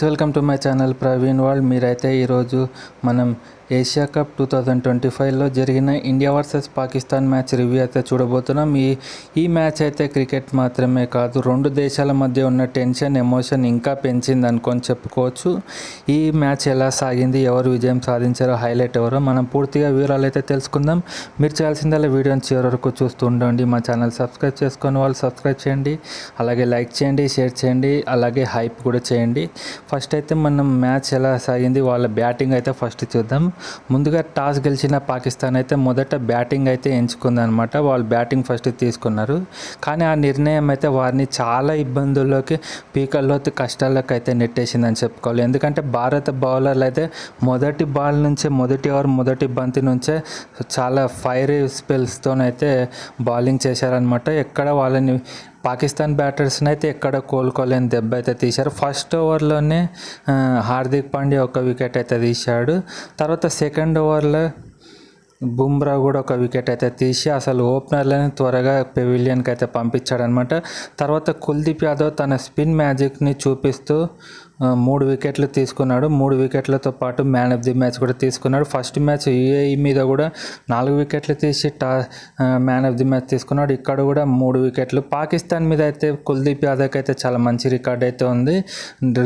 Guys welcome to my channel Praveen world మీరైతే ఈరోజు మనం Asia cup two thousand twenty ఫైవ్లో జరిగిన India versus Pakistan match review అయితే చూడబోతున్నాం. ఈ ఈ మ్యాచ్ అయితే క్రికెట్ మాత్రమే కాదు రెండు దేశాల మధ్య ఉన్న టెన్షన్ ఎమోషన్ ఇంకా పెంచింది అనుకొని చెప్పుకోవచ్చు. ఈ మ్యాచ్ ఎలా సాగింది ఎవరు విజయం సాధించారో హైలైట్ ఎవరో మనం పూర్తిగా వివరాలు అయితే తెలుసుకుందాం. మీరు చేయాల్సిందల్లా వీడియోని చివరి వరకు చూస్తూ ఉండండి. మా ఛానల్ సబ్స్క్రైబ్ చేసుకొని వాళ్ళు సబ్స్క్రైబ్ చేయండి. అలాగే లైక్ చేయండి షేర్ చేయండి. అలాగే హైప్ కూడా చేయండి. ఫస్ట్ అయితే మనం మ్యాచ్ ఎలా సాగింది వాళ్ళ బ్యాటింగ్ అయితే ఫస్ట్ చూద్దాం. ముందుగా టాస్ గెలిచిన పాకిస్తాన్ అయితే మొదట బ్యాటింగ్ అయితే ఎంచుకుంది అనమాట వాళ్ళు బ్యాటింగ్ ఫస్ట్ తీసుకున్నారు. కానీ ఆ నిర్ణయం అయితే వారిని చాలా ఇబ్బందుల్లోకి పీకల్లోకి కష్టాల్లోకి అయితే నెట్టేసిందని చెప్పుకోవాలి. ఎందుకంటే భారత బౌలర్లు అయితే మొదటి బాల్ నుంచే మొదటి ఓవర్ మొదటి బంతి నుంచే చాలా ఫైర్ స్పెల్స్తోనైతే బౌలింగ్ చేశారనమాట ఎక్కడ వాళ్ళని పాకిస్తాన్ బ్యాటర్స్ని అయితే ఎక్కడ కోలుకోలేని దెబ్బ అయితే తీశారు. ఫస్ట్ ఓవర్లోనే హార్దిక్ పాండ్యా ఒక వికెట్ అయితే తీశాడు. తర్వాత సెకండ్ ఓవర్లో బుమ్రా కూడా ఒక వికెట్ అయితే తీసి అసలు ఓపెనర్లని త్వరగా పెవిలియన్కి అయితే పంపించాడనమాట తర్వాత కుల్దీప్ యాదవ్ తన స్పిన్ మ్యాజిక్ని చూపిస్తూ మూడు వికెట్లు తీసుకున్నాడు. మూడు వికెట్లతో పాటు మ్యాన్ ఆఫ్ ది మ్యాచ్ కూడా తీసుకున్నాడు. ఫస్ట్ మ్యాచ్ యూఏఈ మీద కూడా నాలుగు వికెట్లు తీసి టా మ్యాన్ ఆఫ్ ది మ్యాచ్ తీసుకున్నాడు. ఇక్కడ కూడా మూడు వికెట్లు. పాకిస్తాన్ మీద అయితే కుల్దీప్ యాదవ్కి అయితే చాలా మంచి రికార్డ్ అయితే ఉంది.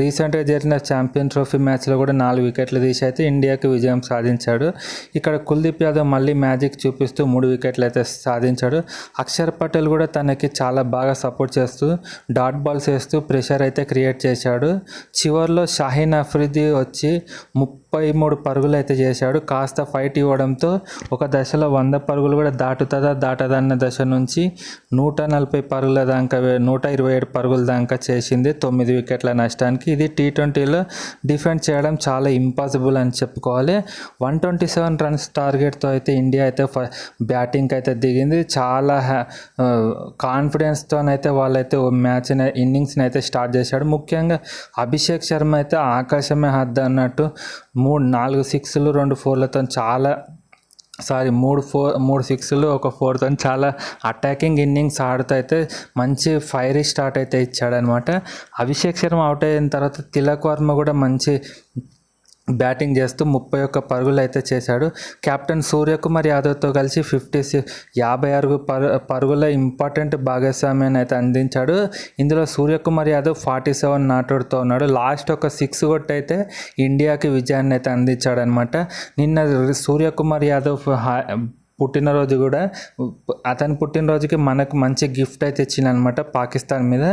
రీసెంట్గా జరిగిన ఛాంపియన్ ట్రోఫీ మ్యాచ్లో కూడా నాలుగు వికెట్లు తీసి అయితే ఇండియాకి విజయం సాధించాడు. ఇక్కడ కుల్దీప్ యాదవ్ మళ్ళీ మ్యాజిక్ చూపిస్తూ మూడు వికెట్లు అయితే సాధించాడు. అక్షర్ పటేల్ కూడా తనకి చాలా బాగా సపోర్ట్ చేస్తూ డాట్ బాల్స్ వేస్తూ ప్రెషర్ అయితే క్రియేట్ చేశాడు. చివరిలో షాహీన్ అఫ్రిది వచ్చి ముప్పై మూడు పరుగులు అయితే చేశాడు. కాస్త ఫైట్ ఇవ్వడంతో ఒక దశలో వంద పరుగులు కూడా దాటుతుందా దాటదన్న దశ నుంచి నూట నలభై పరుగుల దాకా నూట ఇరవై ఏడు పరుగుల దాకా చేసింది తొమ్మిది వికెట్ల నష్టానికి. ఇది టీ ట్వంటీలో డిఫెండ్ చేయడం చాలా ఇంపాసిబుల్ అని చెప్పుకోవాలి. వన్ ట్వంటీ సెవెన్ రన్స్ టార్గెట్తో అయితే ఇండియా అయితే ఫ బ్యాటింగ్కి అయితే దిగింది. చాలా కాన్ఫిడెన్స్తోనైతే వాళ్ళైతే మ్యాచ్ని ఇన్నింగ్స్ని అయితే స్టార్ట్ చేశాడు. ముఖ్యంగా అభిషేక్ శర్మ అయితే ఆకాశమే హద్దు అన్నట్టు మూడు నాలుగు సిక్స్లు రెండు ఫోర్లతో చాలా సారీ మూడు ఫోర్ మూడు సిక్స్లు ఒక ఫోర్తో చాలా అటాకింగ్ ఇన్నింగ్స్ ఆడుతూ అయితే మంచి ఫైరీ స్టార్ట్ అయితే ఇచ్చాడనమాట అభిషేక్ శర్మ అవుట్ అయిన తర్వాత తిలక్ వర్మ కూడా మంచి బ్యాటింగ్ చేస్తూ ముప్పై ఒక్క పరుగులు అయితే చేశాడు. కెప్టెన్ సూర్యకుమార్ యాదవ్తో కలిసి ఫిఫ్టీ యాభై ఆరు పరు పరుగుల ఇంపార్టెంట్ భాగస్వామ్యాన్ని అయితే అందించాడు. ఇందులో సూర్యకుమార్ యాదవ్ ఫార్టీ సెవెన్ నాటుడుతో ఉన్నాడు. లాస్ట్ ఒక సిక్స్ కొట్టయితే ఇండియాకి విజయాన్ని అయితే అందించాడు అనమాట నిన్న సూర్యకుమార్ యాదవ్ హా- పుట్టినరోజు కూడా అతని పుట్టినరోజుకి మనకు మంచి గిఫ్ట్ అయితే ఇచ్చిందనమాట పాకిస్తాన్ మీద.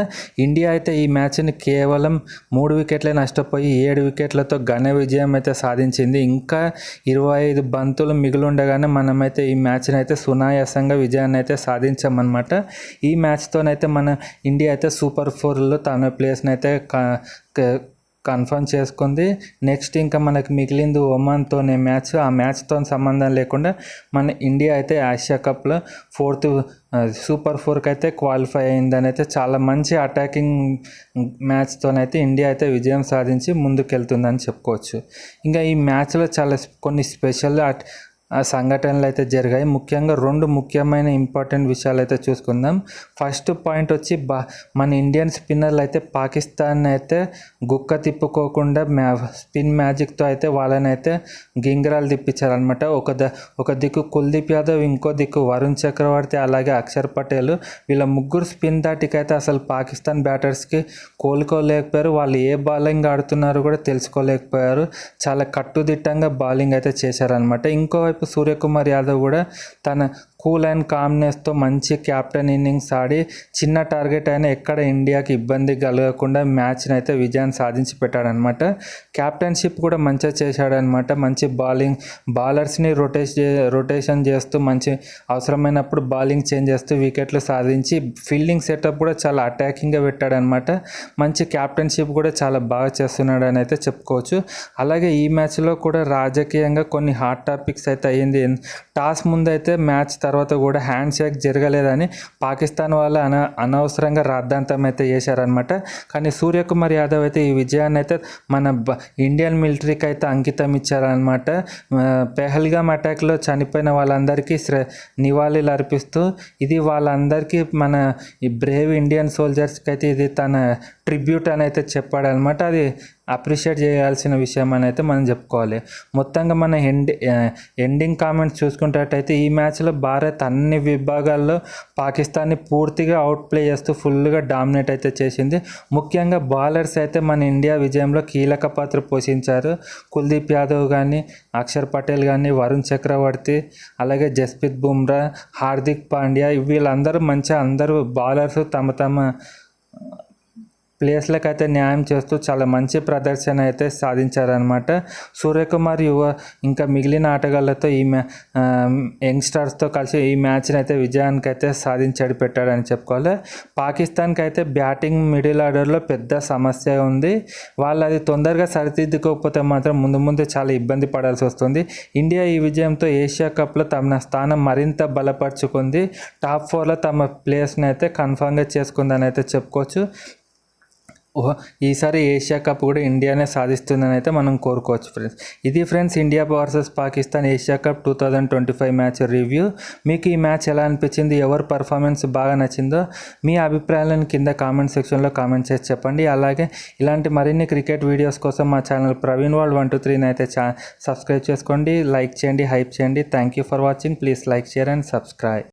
ఇండియా అయితే ఈ మ్యాచ్ని కేవలం మూడు వికెట్లే నష్టపోయి ఏడు వికెట్లతో ఘన విజయం అయితే సాధించింది. ఇంకా ఇరవై ఐదు బంతులు మిగిలి ఉండగానే మనమైతే ఈ మ్యాచ్ని అయితే సునాయాసంగా విజయాన్ని అయితే సాధించామన్నమాట. ఈ మ్యాచ్తోనైతే మన ఇండియా అయితే సూపర్ ఫోర్లో తన ప్లేస్ని అయితే కన్ఫర్మ్ చేసుకుంది. నెక్స్ట్ ఇంకా మనకు మిగిలింది ఒమాన్తోనే మ్యాచ్. ఆ మ్యాచ్తో సంబంధం లేకుండా మన ఇండియా అయితే ఆసియా కప్లో ఫోర్త్ సూపర్ ఫోర్కి అయితే క్వాలిఫై అయిందని అయితే చాలా మంచి అటాకింగ్ మ్యాచ్తోనైతే ఇండియా అయితే విజయం సాధించి ముందుకెళ్తుందని చెప్పుకోవచ్చు. ఇంకా ఈ మ్యాచ్లో చాలా కొన్ని స్పెషల్ అట్- సంఘటనలు అయితే జరిగాయి. ముఖ్యంగా రెండు ముఖ్యమైన ఇంపార్టెంట్ విషయాలు అయితే చూసుకుందాం. ఫస్ట్ పాయింట్ వచ్చి బా మన ఇండియన్ స్పిన్నర్లు అయితే పాకిస్తాన్ అయితే గుక్క తిప్పుకోకుండా మ్యా స్పిన్ మ్యాజిక్తో అయితే వాళ్ళని అయితే గింగరాలు తిప్పించారనమాట ఒక ద ఒక దిక్కు కుల్దీప్ యాదవ్ ఇంకో దిక్కు వరుణ్ చక్రవర్తి అలాగే అక్షర్ పటేల్. వీళ్ళ ముగ్గురు స్పిన్ దాటికైతే అసలు పాకిస్తాన్ బ్యాటర్స్కి కోలుకోలేకపోయారు. వాళ్ళు ఏ బౌలింగ్ ఆడుతున్నారో కూడా తెలుసుకోలేకపోయారు. చాలా కట్టుదిట్టంగా బౌలింగ్ అయితే చేశారనమాట ఇంకోవైపు సూర్యకుమార్ యాదవ్ కూడా తన కూల్ అండ్ కామ్నెస్తో మంచి క్యాప్టెన్ ఇన్నింగ్స్ ఆడి చిన్న టార్గెట్ అయినా ఎక్కడ ఇండియాకి ఇబ్బంది కలగకుండా మ్యాచ్ని అయితే విజయాన్ని సాధించి పెట్టాడనమాట. క్యాప్టెన్షిప్ కూడా మంచిగా చేశాడనమాట. మంచి బౌలింగ్ బౌలర్స్ని రొటేష్ రొటేషన్ చేస్తూ మంచి అవసరమైనప్పుడు బౌలింగ్ చేంజ్ చేస్తూ వికెట్లు సాధించి ఫీల్డింగ్ సెటప్ కూడా చాలా అటాకింగ్గా పెట్టాడనమాట. మంచి క్యాప్టెన్షిప్ కూడా చాలా బాగా చేస్తున్నాడు అని అయితే చెప్పుకోవచ్చు. అలాగే ఈ మ్యాచ్లో కూడా రాజకీయంగా కొన్ని హాట్ టాపిక్స్ అయితే అయ్యింది. టాస్ ముందు అయితే మ్యాచ్ తర్వాత కూడా హ్యాండ్ షేక్ జరగలేదని పాకిస్తాన్ వాళ్ళు అన అనవసరంగా రాద్ధాంతం అయితే చేశారనమాట కానీ సూర్యకుమార్ యాదవ్ అయితే ఈ విజయాన్ని అయితే మన బ- ఇండియన్ మిలిటరీకి అయితే అంకితం ఇచ్చారనమాట పెహల్గామ్ అటాక్లో చనిపోయిన వాళ్ళందరికీ శ్ర నివాళులు అర్పిస్తూ ఇది వాళ్ళందరికీ మన ఈ బ్రేవ్ ఇండియన్ సోల్జర్స్కి అయితే ఇది తన ట్రిబ్యూట్ అని అయితే చెప్పాడనమాట అది అప్రిషియేట్ చేయాల్సిన విషయం అని అయితే మనం చెప్పుకోవాలి. మొత్తంగా మన ఎండి ఎండింగ్ కామెంట్స్ చూసుకున్నట్టయితే ఈ మ్యాచ్లో భారత్ అన్ని విభాగాల్లో పాకిస్తాన్ని పూర్తిగా అవుట్ ప్లే చేస్తూ ఫుల్గా డామినేట్ అయితే చేసింది. ముఖ్యంగా బౌలర్స్ అయితే మన ఇండియా విజయంలో కీలక పాత్ర పోషించారు. కుల్దీప్ యాదవ్ కానీ అక్షర్ పటేల్ కానీ వరుణ్ చక్రవర్తి అలాగే జస్ప్రీత్ బుమ్రా హార్దిక్ పాండ్యా వీళ్ళందరూ మంచిగా అందరూ బౌలర్స్ తమ తమ ప్లేస్లకు అయితే న్యాయం చేస్తూ చాలా మంచి ప్రదర్శన అయితే సాధించారనమాట సూర్యకుమార్ యువ ఇంకా మిగిలిన ఆటగాళ్ళతో ఈ మ్యా యంగ్స్టర్స్తో కలిసి ఈ మ్యాచ్ని అయితే విజయానికి అయితే సాధించాడు పెట్టాడని చెప్పుకోవాలి. పాకిస్తాన్కి అయితే బ్యాటింగ్ మిడిల్ ఆర్డర్లో పెద్ద సమస్య ఉంది. వాళ్ళు అది తొందరగా సరిదిద్దుకోకపోతే మాత్రం ముందు ముందు చాలా ఇబ్బంది పడాల్సి వస్తుంది. ఇండియా ఈ విజయంతో ఏషియా కప్లో తమ స్థానం మరింత బలపరుచుకుంది. టాప్ ఫోర్లో తమ ప్లేస్ని అయితే కన్ఫామ్గా చేసుకుందని అయితే చెప్పుకోవచ్చు. ఈసారి ఏషియా కప్ కూడా ఇండియానే సాధిస్తుందని అయితే మనం కోరుకోవచ్చు ఫ్రెండ్స్ ఇది friends India versus Pakistan Asia cup two thousand twenty five match review మీకు ఈ మ్యాచ్ ఎలా అనిపించింది? ఎవరు పర్ఫార్మెన్స్ బాగా నచ్చిందో మీ అభిప్రాయాలను కింద కామెంట్ సెక్షన్లో కామెంట్ చేసి చెప్పండి. అలాగే ఇలాంటి మరిన్ని క్రికెట్ వీడియోస్ కోసం మా channel Praveen world one two త్రీని అయితే చా సబ్స్క్రైబ్ చేసుకోండి లైక్ చేయండి హైప్ చేయండి. Thank you for watching please like share and subscribe